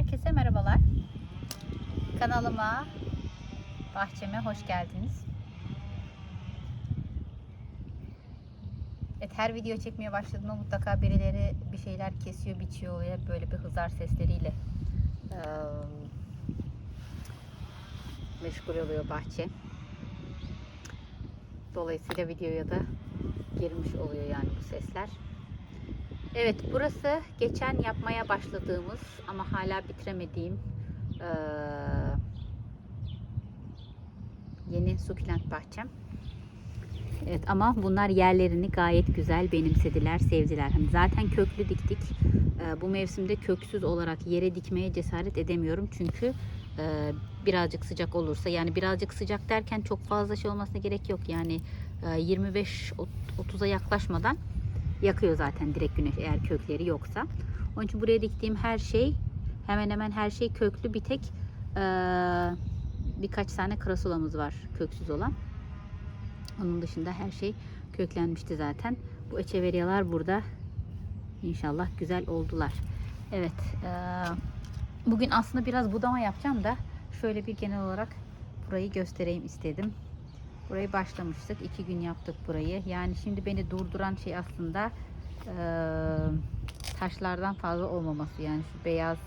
Herkese merhabalar. Kanalıma, bahçeme hoş geldiniz. Evet her video çekmeye başladığımda mutlaka birileri bir şeyler kesiyor, biçiyor oluyor. Böyle bir hızar sesleriyle meşgul oluyor bahçe. Dolayısıyla videoya da girmiş oluyor yani bu sesler. Evet burası geçen yapmaya başladığımız ama hala bitiremediğim eee, yeni sukulent bahçem. Evet ama bunlar yerlerini gayet güzel benimsediler, sevdiler. Hani zaten köklü diktik. Eee, bu mevsimde köksüz olarak yere dikmeye cesaret edemiyorum çünkü eee, birazcık sıcak olursa yani birazcık sıcak derken çok fazla şey olmasına gerek yok. Yani eee, 25-30'a yaklaşmadan yakıyor zaten direkt güneş eğer kökleri yoksa. Onun için buraya diktiğim her şey hemen hemen her şey köklü bir tek eee, birkaç tane krasulamız var köksüz olan. Onun dışında her şey köklenmişti zaten. Bu echeveryalar burada. İnşallah güzel oldular. Evet. eee, bugün aslında biraz budama yapacağım da şöyle bir genel olarak burayı göstereyim istedim. Burayı başlamıştık. iki gün yaptık burayı. Yani şimdi beni durduran şey aslında eee, taşlardan fazla olmaması. Yani şu beyaz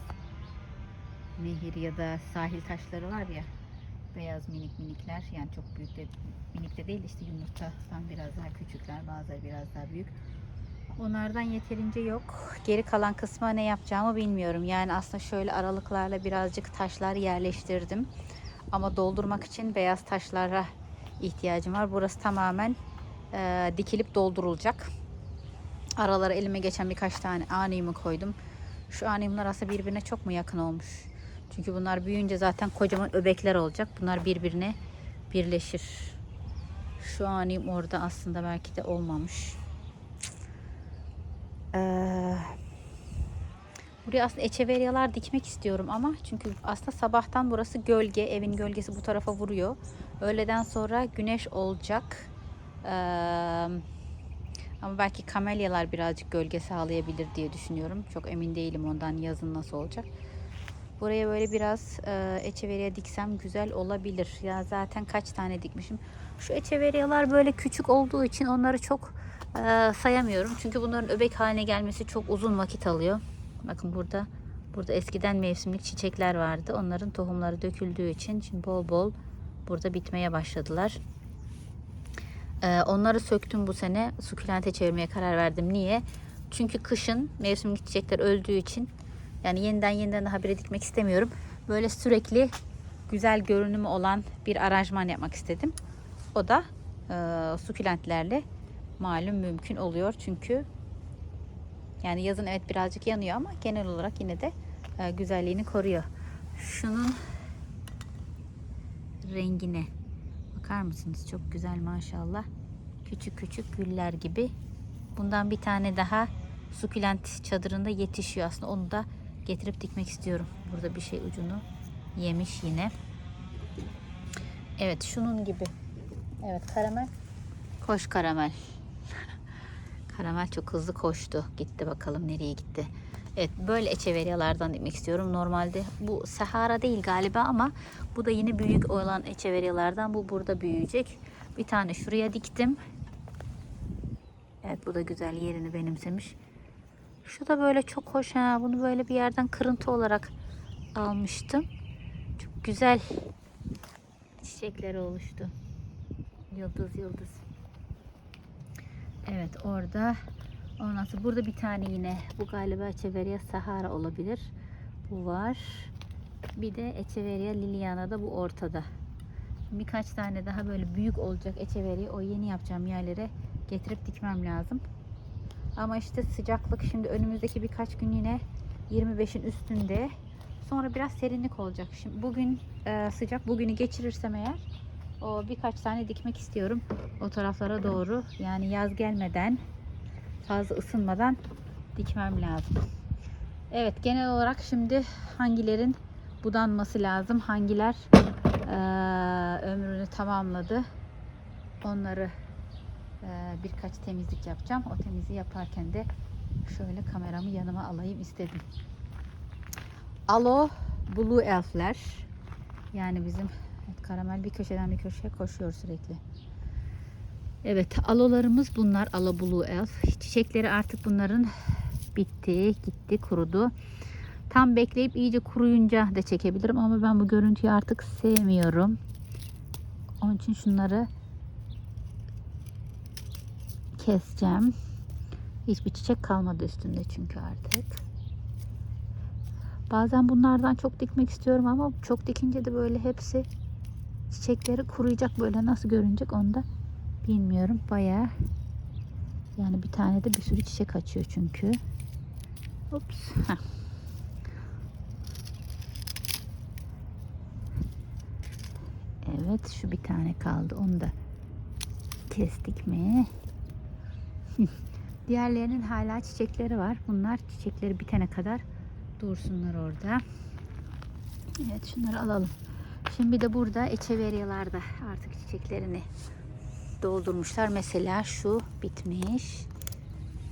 nehir ya da sahil taşları var ya. Beyaz minik minikler. Yani çok büyük de minik de değil işte yumurtadan biraz daha küçükler. Bazıları biraz daha büyük. Onlardan yeterince yok. Geri kalan kısma ne yapacağımı bilmiyorum. Yani aslında şöyle aralıklarla birazcık taşlar yerleştirdim. Ama doldurmak için beyaz taşlara ihtiyacım var. Burası tamamen e, dikilip doldurulacak. Aralara elime geçen birkaç tane aniyumu koydum. Şu aniyumlar aslında birbirine çok mu yakın olmuş? Çünkü bunlar büyüyünce zaten kocaman öbekler olacak. Bunlar birbirine birleşir. Şu aniyum orada aslında belki de olmamış. Ee, buraya aslında echeveryalar dikmek istiyorum ama çünkü aslında sabahtan burası gölge, evin gölgesi bu tarafa vuruyor. Öğleden sonra güneş olacak. Ee, ama belki kamelyalar birazcık gölge sağlayabilir diye düşünüyorum. Çok emin değilim ondan yazın nasıl olacak. Buraya böyle biraz e, echeverya diksem güzel olabilir. Ya zaten kaç tane dikmişim. Şu echeveryalar böyle küçük olduğu için onları çok e, sayamıyorum. Çünkü bunların öbek haline gelmesi çok uzun vakit alıyor. Bakın burada burada eskiden mevsimlik çiçekler vardı. Onların tohumları döküldüğü için şimdi bol bol burada bitmeye başladılar. E, onları söktüm bu sene. Sukulente çevirmeye karar verdim. Niye? Çünkü kışın mevsimlik çiçekler öldüğü için yani yeniden yeniden daha bire dikmek istemiyorum. Böyle sürekli güzel görünümü olan bir aranjman yapmak istedim. O da e, sukulentlerle malum mümkün oluyor. Çünkü yani yazın evet birazcık yanıyor ama genel olarak yine de e, güzelliğini koruyor. Şunun rengine bakar mısınız? Çok güzel maşallah. Küçük küçük güller gibi. Bundan bir tane daha sukulent çadırında yetişiyor aslında. Onu da getirip dikmek istiyorum. Burada bir şey ucunu yemiş yine. Evet şunun gibi. Evet karamel. Koş karamel. karamel çok hızlı koştu. Gitti bakalım nereye gitti. Evet böyle echeveryalardan dikmek istiyorum. Normalde bu Sahara değil galiba ama bu da yine büyük olan echeveryalardan. Bu burada büyüyecek. Bir tane şuraya diktim. Evet bu da güzel yerini benimsemiş. Şu da böyle çok hoş ha. Bunu böyle bir yerden kırıntı olarak almıştım. Çok güzel çiçekleri oluştu. Yıldız yıldız. Evet orada ondan sonra burada bir tane yine bu galiba Echeveria Sahara olabilir. Bu var. Bir de Echeveria Liliana da bu ortada. Birkaç tane daha böyle büyük olacak Echeveria o yeni yapacağım yerlere getirip dikmem lazım. Ama işte sıcaklık şimdi önümüzdeki birkaç gün yine 25'in üstünde. Sonra biraz serinlik olacak. Şimdi bugün e, sıcak. Bugünü geçirirsem eğer o birkaç tane dikmek istiyorum. O taraflara doğru. Yani yaz gelmeden fazla ısınmadan dikmem lazım. Evet genel olarak şimdi hangilerin budanması lazım. Hangiler e, ömrünü tamamladı. Onları ee, birkaç temizlik yapacağım. O temizliği yaparken de şöyle kameramı yanıma alayım istedim. Alo Blue Elf'ler. Yani bizim evet, karamel bir köşeden bir köşeye koşuyor sürekli. Evet alolarımız bunlar. Alo Blue Elf. Çiçekleri artık bunların bitti, gitti, kurudu. Tam bekleyip iyice kuruyunca da çekebilirim ama ben bu görüntüyü artık sevmiyorum. Onun için şunları keseceğim. Hiçbir çiçek kalmadı üstünde çünkü artık. Bazen bunlardan çok dikmek istiyorum ama çok dikince de böyle hepsi çiçekleri kuruyacak böyle nasıl görünecek onu da bilmiyorum. Bayağı yani bir tane de bir sürü çiçek açıyor çünkü. Ups. Heh. Evet şu bir tane kaldı. Onu da kestik mi? Diğerlerinin hala çiçekleri var. Bunlar çiçekleri bitene kadar dursunlar orada. Evet şunları alalım. Şimdi de burada echeveryalarda artık çiçeklerini doldurmuşlar. Mesela şu bitmiş.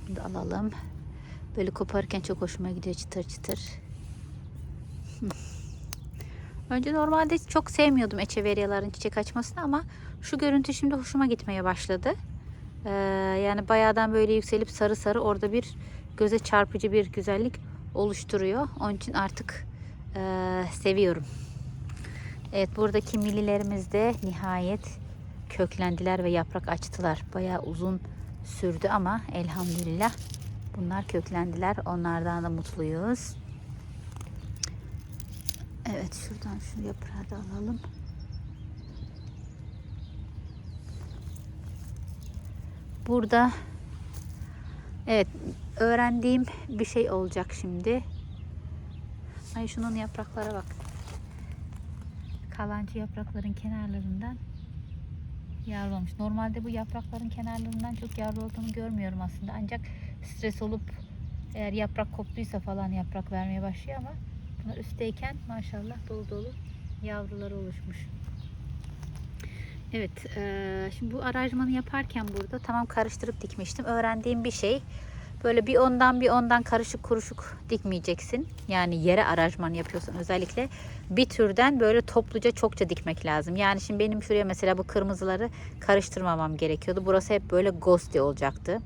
Bunu da alalım. Böyle koparırken çok hoşuma gidiyor çıtır çıtır. Önce normalde çok sevmiyordum echeveryaların çiçek açmasını ama şu görüntü şimdi hoşuma gitmeye başladı. Ee, yani bayağıdan böyle yükselip sarı sarı orada bir göze çarpıcı bir güzellik oluşturuyor. Onun için artık e, seviyorum. Evet buradaki millilerimiz de nihayet köklendiler ve yaprak açtılar. Bayağı uzun sürdü ama elhamdülillah bunlar köklendiler. Onlardan da mutluyuz. Evet şuradan şu yaprağı da alalım. Burada evet öğrendiğim bir şey olacak şimdi. Ay şunun yapraklara bak. Kalancı yaprakların kenarlarından yavrulamış. Normalde bu yaprakların kenarlarından çok yavru olduğunu görmüyorum aslında. Ancak stres olup eğer yaprak koptuysa falan yaprak vermeye başlıyor ama bunlar üstteyken maşallah dolu dolu yavrular oluşmuş. Evet, eee, şimdi bu aranjmanı yaparken burada tamam karıştırıp dikmiştim. Öğrendiğim bir şey böyle bir ondan bir ondan karışık kuruşuk dikmeyeceksin. Yani yere aranjman yapıyorsan özellikle bir türden böyle topluca çokça dikmek lazım. Yani şimdi benim şuraya mesela bu kırmızıları karıştırmamam gerekiyordu. Burası hep böyle ghosty olacaktı.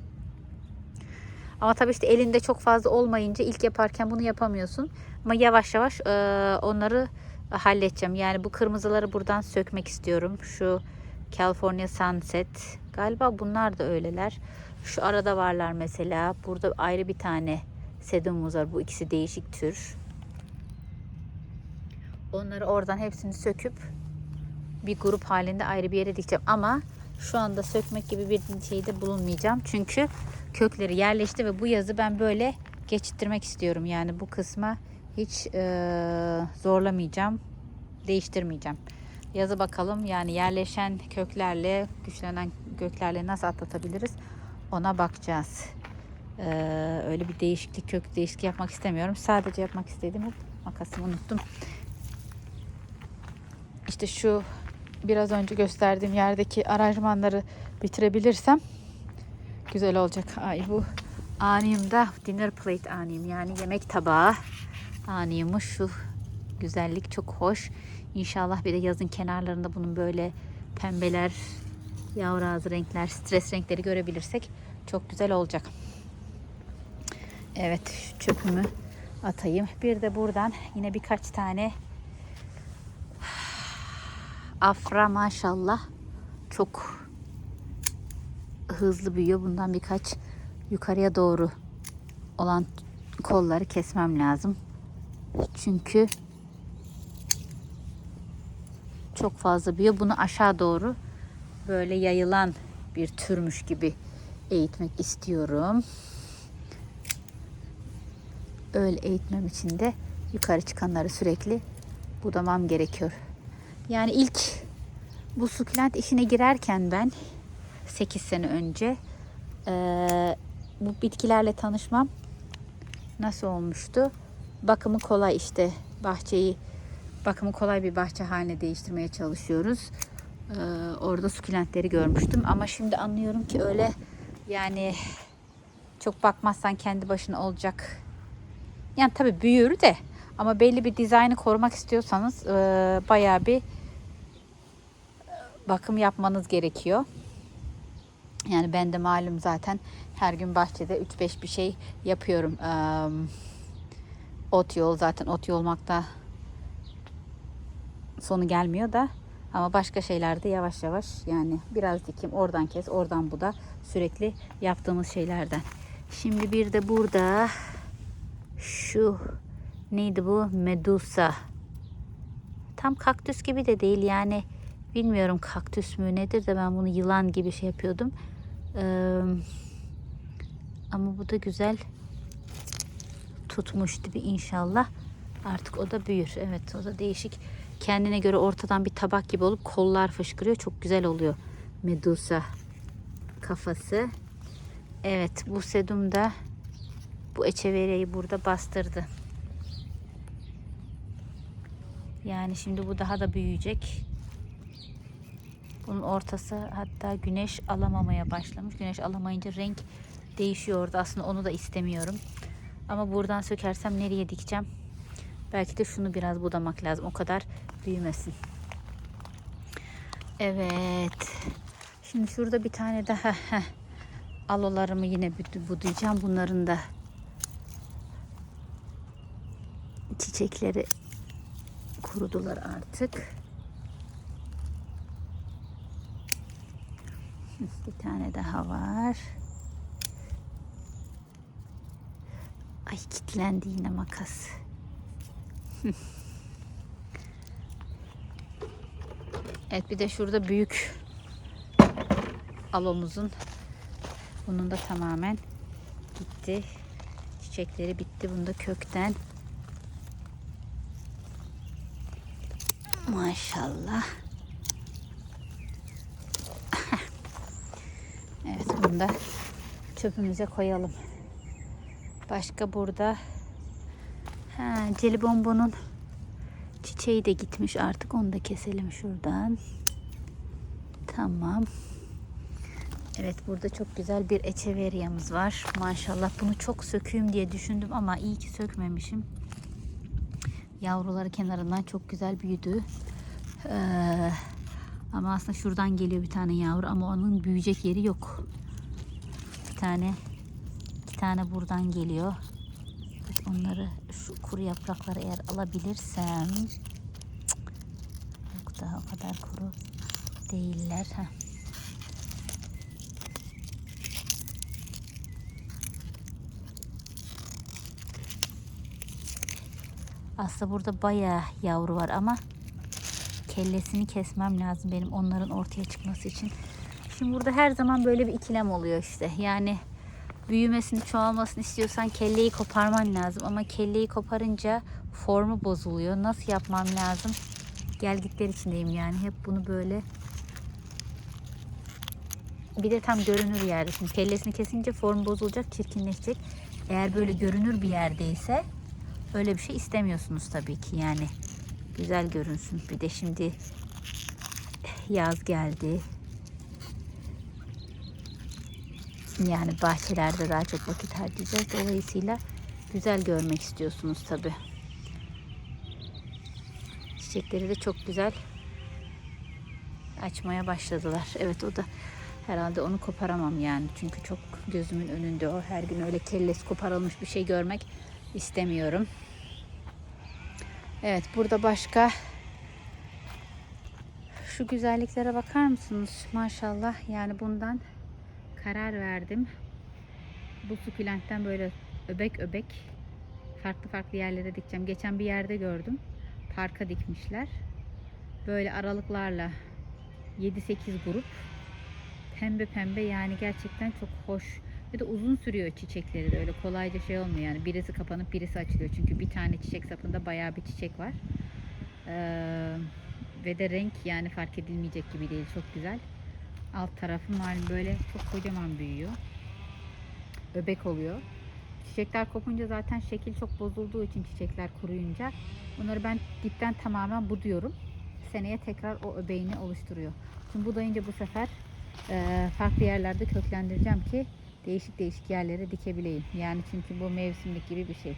Ama tabii işte elinde çok fazla olmayınca ilk yaparken bunu yapamıyorsun. Ama yavaş yavaş eee, onları halledeceğim. Yani bu kırmızıları buradan sökmek istiyorum. Şu California Sunset. Galiba bunlar da öyleler. Şu arada varlar mesela. Burada ayrı bir tane sedumumuz var. Bu ikisi değişik tür. Onları oradan hepsini söküp bir grup halinde ayrı bir yere dikeceğim. Ama şu anda sökmek gibi bir şeyde bulunmayacağım. Çünkü kökleri yerleşti ve bu yazı ben böyle geçittirmek istiyorum. Yani bu kısma hiç eee, zorlamayacağım. Değiştirmeyeceğim. Yazı bakalım yani yerleşen köklerle, güçlenen köklerle nasıl atlatabiliriz ona bakacağız. Eee, öyle bir değişiklik, kök değişiklik yapmak istemiyorum. Sadece yapmak istediğim hop, makasımı unuttum. İşte şu biraz önce gösterdiğim yerdeki aranjmanları bitirebilirsem güzel olacak. Ay bu aniyimde dinner plate aniyim yani yemek tabağı aniymiş şu güzellik çok hoş. İnşallah bir de yazın kenarlarında bunun böyle pembeler, yavru ağzı renkler, stres renkleri görebilirsek çok güzel olacak. Evet çöpümü atayım. Bir de buradan yine birkaç tane afra maşallah çok hızlı büyüyor. Bundan birkaç yukarıya doğru olan kolları kesmem lazım. Çünkü çok fazla büyüyor. Bunu aşağı doğru böyle yayılan bir türmüş gibi eğitmek istiyorum. Öyle eğitmem için de yukarı çıkanları sürekli budamam gerekiyor. Yani ilk bu sukulent işine girerken ben 8 sene önce eee, bu bitkilerle tanışmam nasıl olmuştu? Bakımı kolay işte bahçeyi bakımı kolay bir bahçe haline değiştirmeye çalışıyoruz. Ee, orada sukulentleri görmüştüm ama şimdi anlıyorum ki öyle yani çok bakmazsan kendi başına olacak. Yani tabii büyür de Ama belli bir dizaynı korumak istiyorsanız e, bayağı bir bakım yapmanız gerekiyor. Yani ben de malum zaten her gün bahçede 3-5 bir şey yapıyorum. Eee, ot yol zaten ot yolmakta sonu gelmiyor da ama başka şeylerde yavaş yavaş yani biraz dikim oradan kes oradan bu da sürekli yaptığımız şeylerden. Şimdi bir de burada şu neydi bu medusa tam kaktüs gibi de değil yani bilmiyorum kaktüs mü nedir de ben bunu yılan gibi şey yapıyordum. Ee, ama bu da güzel tutmuş gibi inşallah. Artık o da büyür. Evet o da değişik. Kendine göre ortadan bir tabak gibi olup kollar fışkırıyor. Çok güzel oluyor. Medusa kafası. Evet bu sedum da bu echeverya'yı burada bastırdı. Yani şimdi bu daha da büyüyecek. Bunun ortası hatta güneş alamamaya başlamış. Güneş alamayınca renk değişiyor orada. Aslında onu da istemiyorum. Ama buradan sökersem nereye dikeceğim? Belki de şunu biraz budamak lazım. O kadar büyümesin. Evet. Şimdi şurada bir tane daha heh, alolarımı yine budayacağım. Bunların da çiçekleri kurudular artık. Bir tane daha var. Ay kilitlendi yine makas. evet bir de şurada büyük alomuzun bunun da tamamen gitti. Çiçekleri bitti. Bunda kökten maşallah. evet bunu da çöpümüze koyalım. Başka burada ha, Celibonbon'un çiçeği de gitmiş artık. Onu da keselim şuradan. Tamam. Evet burada çok güzel bir echeverya'mız var. Maşallah bunu çok sökeyim diye düşündüm ama iyi ki sökmemişim. Yavruları kenarından çok güzel büyüdü. Ee, ama aslında şuradan geliyor bir tane yavru ama onun büyüyecek yeri yok. Bir tane iki tane buradan geliyor. Onları şu kuru yaprakları eğer alabilirsem yok daha o kadar kuru değiller. Heh. Aslında burada bayağı yavru var ama kellesini kesmem lazım benim onların ortaya çıkması için. Şimdi burada her zaman böyle bir ikilem oluyor işte. Yani büyümesini, çoğalmasını istiyorsan kelleyi koparman lazım ama kelleyi koparınca formu bozuluyor. Nasıl yapmam lazım? Gelgitler içindeyim yani. Hep bunu böyle bir de tam görünür yerde. Şimdi kellesini kesince form bozulacak, çirkinleşecek. Eğer böyle görünür bir yerdeyse öyle bir şey istemiyorsunuz tabii ki yani. Güzel görünsün. Bir de şimdi yaz geldi. Yani bahçelerde daha çok vakit harcayacağız. Dolayısıyla güzel görmek istiyorsunuz tabii. Çiçekleri de çok güzel açmaya başladılar. Evet o da herhalde onu koparamam yani. Çünkü çok gözümün önünde o. Her gün öyle kellesi koparılmış bir şey görmek istemiyorum. Evet burada başka şu güzelliklere bakar mısınız? Maşallah yani bundan karar verdim. Bu sukulentten böyle öbek öbek farklı farklı yerlere dikeceğim. Geçen bir yerde gördüm. Parka dikmişler. Böyle aralıklarla 7-8 grup pembe pembe yani gerçekten çok hoş. Ve de uzun sürüyor çiçekleri de öyle kolayca şey olmuyor yani birisi kapanıp birisi açılıyor çünkü bir tane çiçek sapında bayağı bir çiçek var. Ee, ve de renk yani fark edilmeyecek gibi değil çok güzel. Alt tarafı malum böyle çok kocaman büyüyor. Öbek oluyor. Çiçekler kopunca zaten şekil çok bozulduğu için çiçekler kuruyunca bunları ben dipten tamamen buduyorum. Seneye tekrar o öbeğini oluşturuyor. Şimdi budayınca bu sefer e, farklı yerlerde köklendireceğim ki değişik değişik yerlere dikebileyim. Yani çünkü bu mevsimlik gibi bir şey.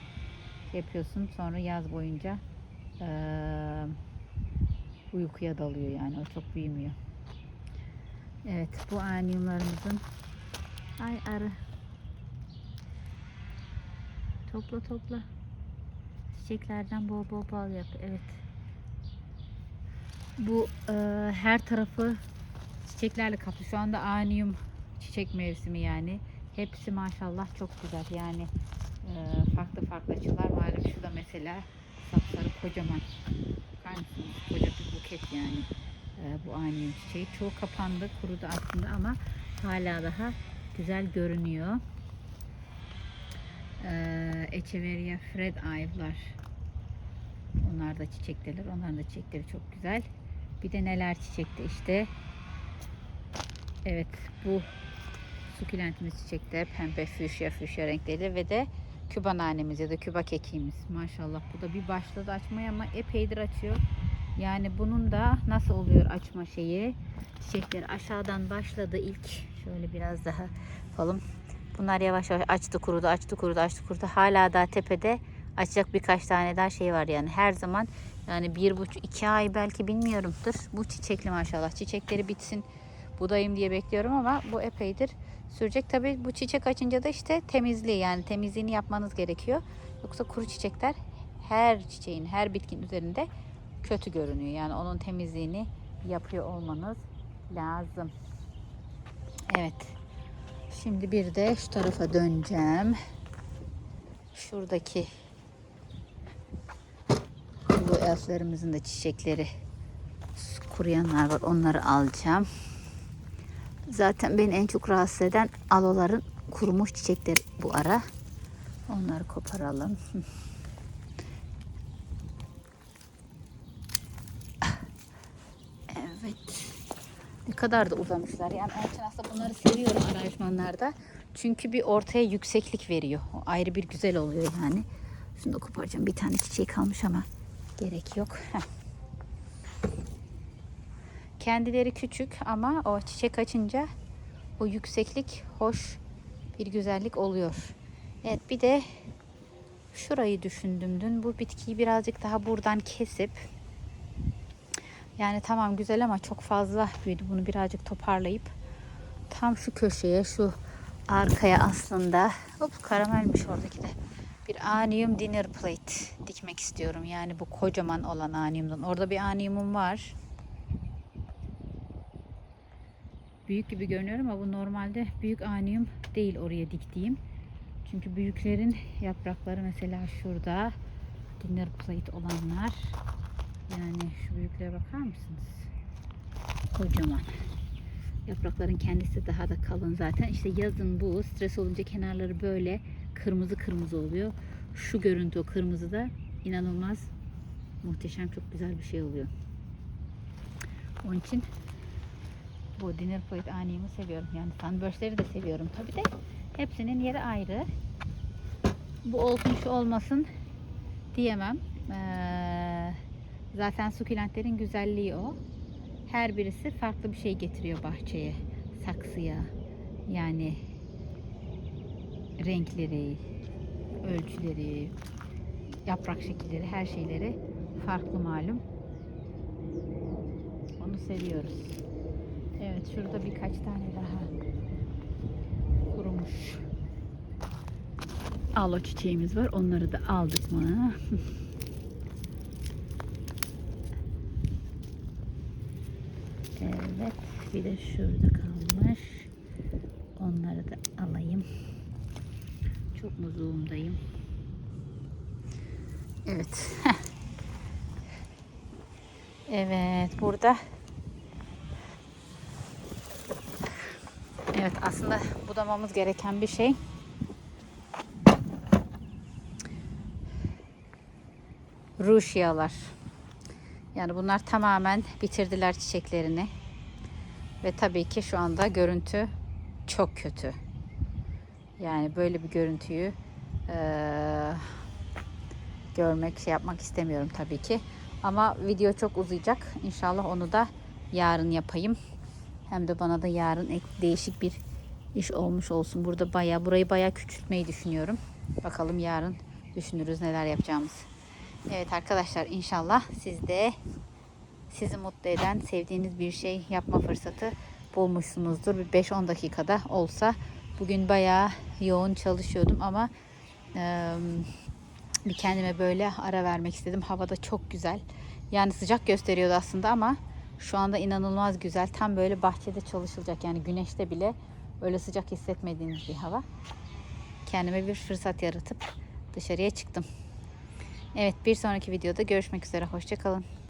yapıyorsun. Sonra yaz boyunca eee, uykuya dalıyor yani. O çok büyümüyor. Evet bu anyumlarımızın ay arı. Topla topla. Çiçeklerden bol bol bal yap evet. Bu eee, her tarafı çiçeklerle kaplı. Şu anda anyum çiçek mevsimi yani. Hepsi maşallah çok güzel. Yani eee, farklı farklı açılar. Malum şurada mesela sapsarı kocaman. Bakar mısınız? Bir buket yani bu anyum çiçeği. Çoğu kapandı kurudu aslında ama hala daha güzel görünüyor. Eee Echeveria Fred Ive'lar onlar da çiçekteler onların da çiçekleri çok güzel. Bir de neler çiçekte işte. Evet bu sukulentimiz çiçekte pembe füşya füşya renkleri ve de küba nanemiz ya da küba kekiğimiz. Maşallah bu da bir başladı açmaya ama epeydir açıyor yani bunun da nasıl oluyor açma şeyi? Çiçekleri aşağıdan başladı ilk. Şöyle biraz daha yapalım. Bunlar yavaş yavaş açtı kurudu açtı kurudu açtı kurudu. Hala daha tepede açacak birkaç tane daha şey var yani. Her zaman yani bir buçuk iki ay belki bilmiyorumdur. Bu çiçekli maşallah. Çiçekleri bitsin budayım diye bekliyorum ama bu epeydir sürecek. Tabii bu çiçek açınca da işte temizliği yani temizliğini yapmanız gerekiyor. Yoksa kuru çiçekler her çiçeğin, her bitkinin üzerinde kötü görünüyor. Yani onun temizliğini yapıyor olmanız lazım. Evet. Şimdi bir de şu tarafa döneceğim. Şuradaki bu elflerimizin de çiçekleri kuruyanlar var. Onları alacağım. Zaten beni en çok rahatsız eden aloların kurumuş çiçekleri bu ara. Onları koparalım. Evet. Ne kadar da uzamışlar. Yani onun aslında bunları seviyorum aranjmanlarda. Çünkü bir ortaya yükseklik veriyor. O ayrı bir güzel oluyor yani. Şunu da koparacağım. Bir tane çiçeği kalmış ama gerek yok. Kendileri küçük ama o çiçek açınca o yükseklik hoş bir güzellik oluyor. Evet bir de şurayı düşündüm dün. Bu bitkiyi birazcık daha buradan kesip yani tamam güzel ama çok fazla büyüdü. Bunu birazcık toparlayıp tam şu köşeye şu arkaya aslında hop karamelmiş oradaki de bir anium dinner plate dikmek istiyorum. Yani bu kocaman olan aniumdan. Orada bir aniumum var. büyük gibi görünüyor ama bu normalde büyük anium değil oraya diktiğim. Çünkü büyüklerin yaprakları mesela şurada dinner plate olanlar yani şu büyüklere bakar mısınız? Kocaman. Yaprakların kendisi daha da kalın zaten. İşte yazın bu stres olunca kenarları böyle kırmızı kırmızı oluyor. Şu görüntü o kırmızı da inanılmaz muhteşem çok güzel bir şey oluyor. Onun için bu dinner plate animi seviyorum. Yani sunburst'leri de seviyorum tabi de. Hepsinin yeri ayrı. Bu olsun şu olmasın diyemem. Ee, zaten sukulentlerin güzelliği o. Her birisi farklı bir şey getiriyor bahçeye, saksıya. Yani renkleri, ölçüleri, yaprak şekilleri, her şeyleri farklı malum. Onu seviyoruz. Evet şurada birkaç tane daha kurumuş alo çiçeğimiz var. Onları da aldık mı? evet bir de şurada kalmış. Onları da alayım. Çok mu zoom'dayım? Evet. evet burada Evet aslında budamamız gereken bir şey. Ruşiyalar. Yani bunlar tamamen bitirdiler çiçeklerini. Ve tabii ki şu anda görüntü çok kötü. Yani böyle bir görüntüyü eee, görmek, şey yapmak istemiyorum tabii ki. Ama video çok uzayacak. İnşallah onu da yarın yapayım. Hem de bana da yarın ek, değişik bir iş olmuş olsun. Burada baya burayı baya küçültmeyi düşünüyorum. Bakalım yarın düşünürüz neler yapacağımız. Evet arkadaşlar inşallah siz de sizi mutlu eden sevdiğiniz bir şey yapma fırsatı bulmuşsunuzdur. Bir 5-10 dakikada olsa bugün bayağı yoğun çalışıyordum ama eee, bir kendime böyle ara vermek istedim. Havada çok güzel. Yani sıcak gösteriyordu aslında ama şu anda inanılmaz güzel. Tam böyle bahçede çalışılacak. Yani güneşte bile öyle sıcak hissetmediğiniz bir hava. Kendime bir fırsat yaratıp dışarıya çıktım. Evet bir sonraki videoda görüşmek üzere. Hoşçakalın.